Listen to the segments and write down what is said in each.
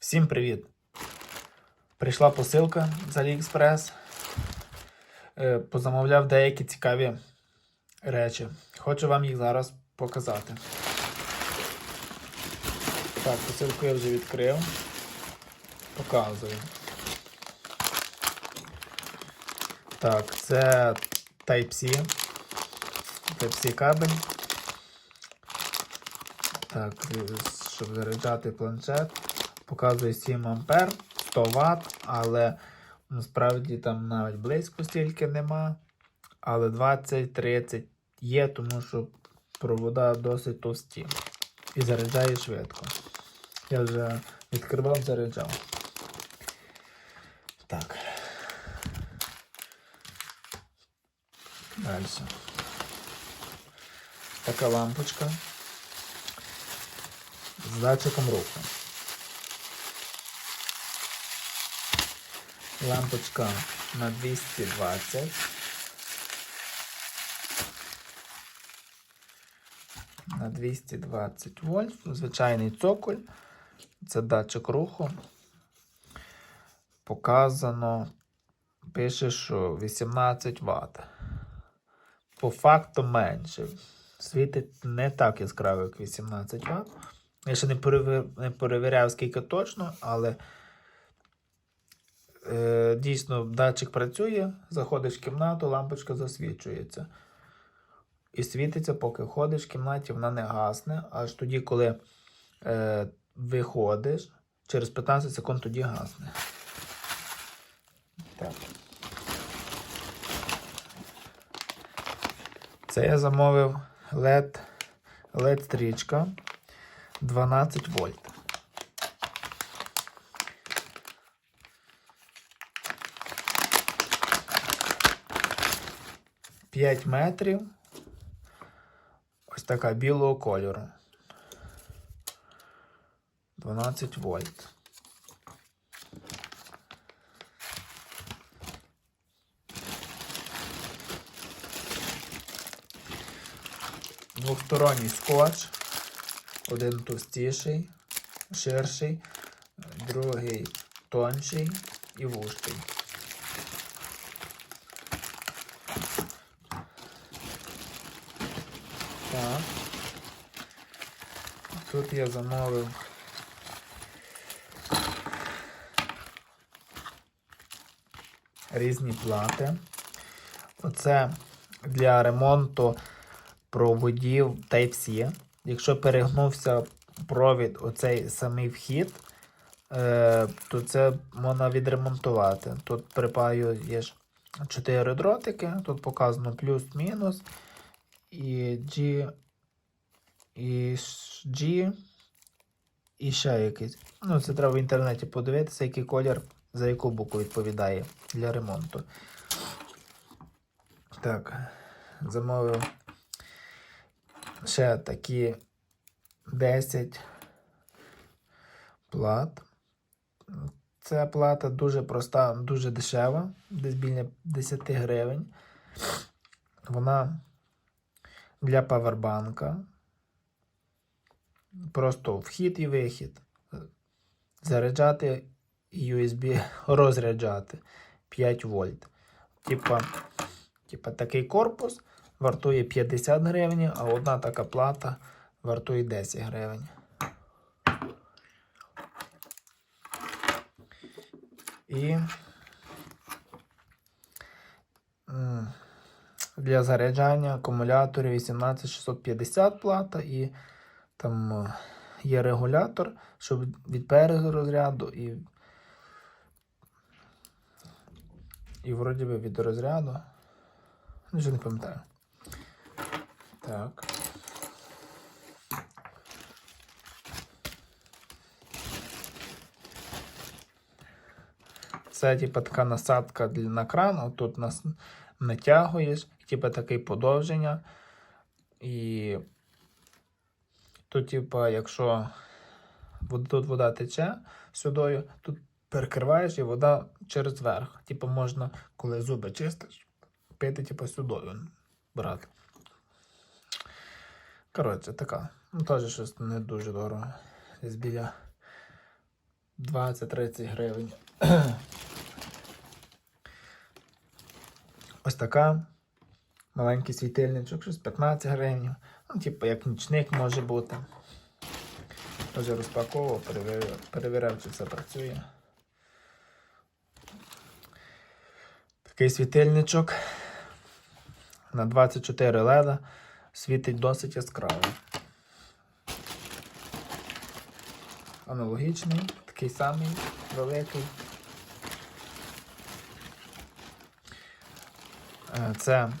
Всім привіт! Прийшла посилка з AliExpress. Е, Позамовляв деякі цікаві речі. Хочу вам їх зараз показати. Так, посилку я вже відкрив. Показую. Так, це Type-C. Type-C кабель. Так, щоб заряджати планшет. Показує 7 ампер, 100 Вт, але насправді там навіть близько стільки нема. Але 20-30 є, тому що провода досить товсті. І заряджає швидко. Я вже відкривав, заряджав. Так. Далі. Така лампочка з датчиком руху. Лампочка на 220. На 220 вольт. Звичайний цоколь. Це датчик руху. Показано. Пише, що 18 Вт. По факту менше. Світить не так яскраво, як 18 Вт. Я ще не перевіряв, скільки точно, але дійсно датчик працює, заходиш в кімнату, лампочка засвічується. І світиться, поки ходиш в кімнаті, вона не гасне. Аж тоді, коли е, виходиш, через 15 секунд тоді гасне. Так. Це я замовив LED, LED стрічка 12 вольт. П'ять метрів. Ось така білого кольору. 12 вольт. Двохсторонній скотч. Один товстіший, ширший, другий тонший і вужчий. Так. Тут я замовив різні плати. Оце для ремонту проводів Type-C. Якщо перегнувся провід, оцей самий вхід, е, то це можна відремонтувати. Тут припаюєш 4 дротики, тут показано плюс-мінус. І G, і G, і ще якийсь. Ну, це треба в інтернеті подивитися, який колір за яку букву відповідає для ремонту. Так, замовив ще такі 10 плат. Ця плата дуже проста, дуже дешева, десь біля 10 гривень. Вона для павербанка. Просто вхід і вихід. Заряджати USB розряджати 5 вольт. Типа, типа такий корпус вартує 50 гривень, а одна така плата вартує 10 гривень. І для заряджання акумуляторів 18650 плата і там е, є регулятор, щоб від перезарозряду і і вроді би від розряду. Вже не пам'ятаю. Так. Це типа така насадка на кран, тут нас натягуєш, типа таке подовження. І тут, типа, якщо тут вода тече сюдою, тут перекриваєш і вода через верх. Типу можна, коли зуби чистиш, пити, типу, сюдою брати. Коротше, така. Ну, теж щось не дуже дорого. Десь біля 20-30 гривень. Ось така. Маленький світильничок, щось 15 гривень. Ну, типу, як нічник може бути. Вже розпаковував, перевіряв, чи все працює. Такий світильничок на 24 леда світить досить яскраво. Аналогічний, такий самий великий. Е, Це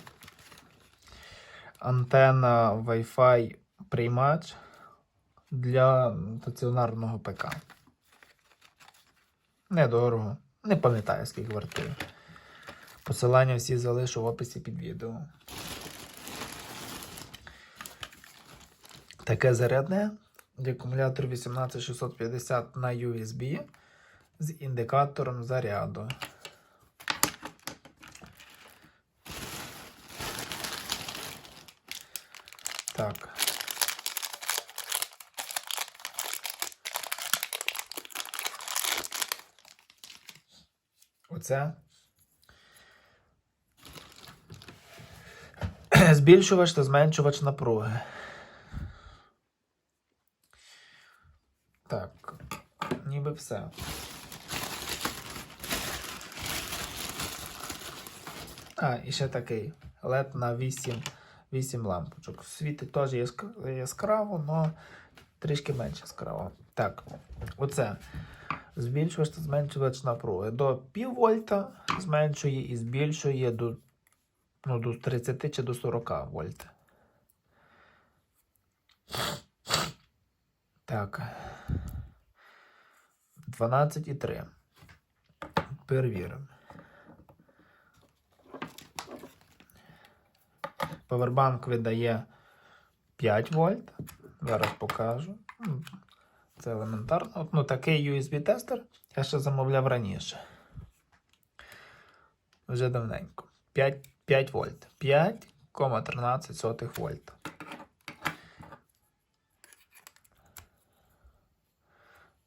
антенна Wi-Fi приймач для стаціонарного ПК. Недорого. Не пам'ятаю, скільки вартує. Посилання всі залишу в описі під відео. Таке зарядне акумулятор 18650 на USB з індикатором заряду. Так. Оце. Збільшувач та зменшувач напруги. Так, ніби все. А, і ще такий LED на 8, 8 лампочок. Світить теж яскраво, але трішки менше яскраво. Так, оце. Збільшувач та зменшувач напруги. До пів вольта зменшує і збільшує до, ну, до 30 чи до 40 вольт. Так. 12,3. Перевіримо. Повербанк видає 5 вольт. Зараз покажу. Це елементарно. От, Ну, такий USB-тестер я ще замовляв раніше. Вже давненько. 5, 5 вольт. 5,13 вольт.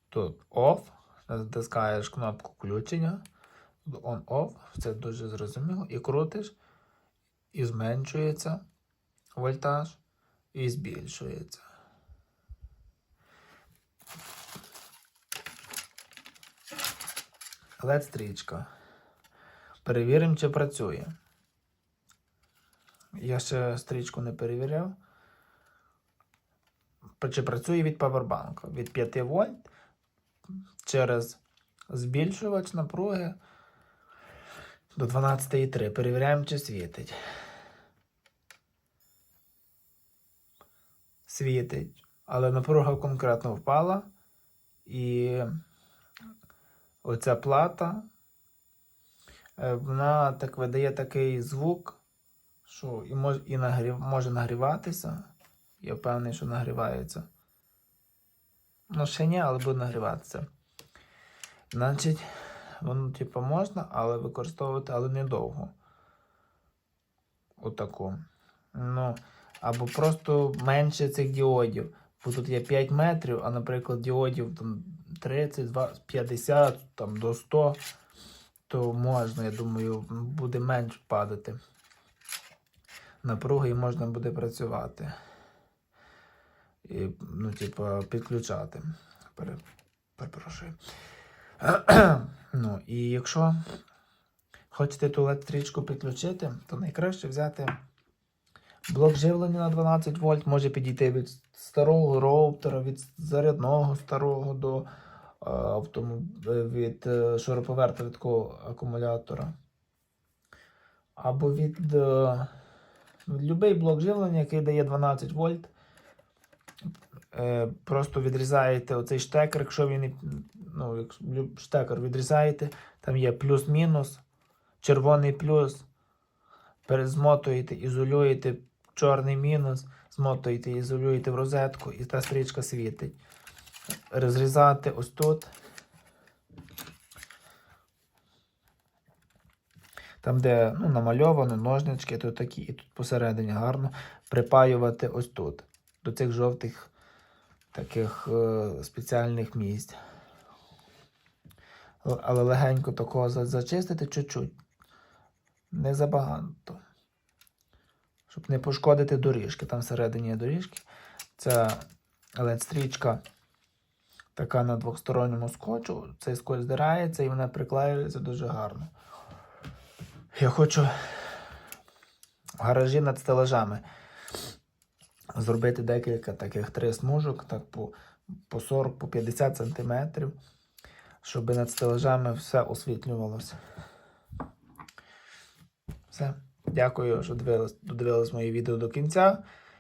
Тут OFF, натискаєш кнопку включення, on-off, це дуже зрозуміло, і крутиш, і зменшується вольтаж, і збільшується. LED стрічка. Перевіримо, чи працює. Я ще стрічку не перевіряв. Чи працює від павербанку від 5 вольт через збільшувач напруги до 12,3. Перевіряємо, чи світить. Світить. Але напруга конкретно впала. І оця плата, е, вона так видає такий звук, що і може, і нагрів, може нагріватися. Я впевнений, що нагрівається. Ну, ще ні, але буде нагріватися. Значить, воно, типу, можна, але використовувати, але недовго. Отаку. Ну, або просто менше цих діодів. Бо тут є 5 метрів, а, наприклад, діодів там 30, 20, 50, там до 100, то можна, я думаю, буде менш падати. Напруги і можна буде працювати. І, ну, типу, підключати. Перепрошую. Ну, і якщо хочете ту LED-стрічку підключити, то найкраще взяти блок живлення на 12 вольт. Може підійти від старого роутера, від зарядного старого до е, від е, від такого акумулятора. Або від, е, будь-який блок живлення, який дає 12 вольт. Просто відрізаєте оцей штекер, якщо він ну, як штекер відрізаєте, там є плюс-мінус, червоний плюс, перезмотуєте, ізолюєте чорний мінус, змотуєте, ізолюєте в розетку і та стрічка світить. Розрізати ось тут. Там, де ну, намальовано ножнички, то такі, і тут посередині гарно припаювати ось тут, до цих жовтих таких е, спеціальних місць. Але легенько такого зачистити чуть-чуть. Не забагато. Щоб не пошкодити доріжки. Там всередині є доріжки. Ця LED-стрічка така на двосторонньому скотчу. Цей скотч здирається і вона приклеюється дуже гарно. Я хочу в гаражі над стелажами зробити декілька таких три смужок, так по, по 40, по 50 сантиметрів, щоб над стелажами все освітлювалося. Все. Дякую, що дивились, додивились моє відео до кінця.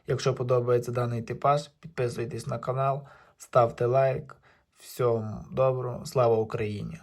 Якщо подобається даний типаж, підписуйтесь на канал, ставте лайк. Всього доброго, слава Україні!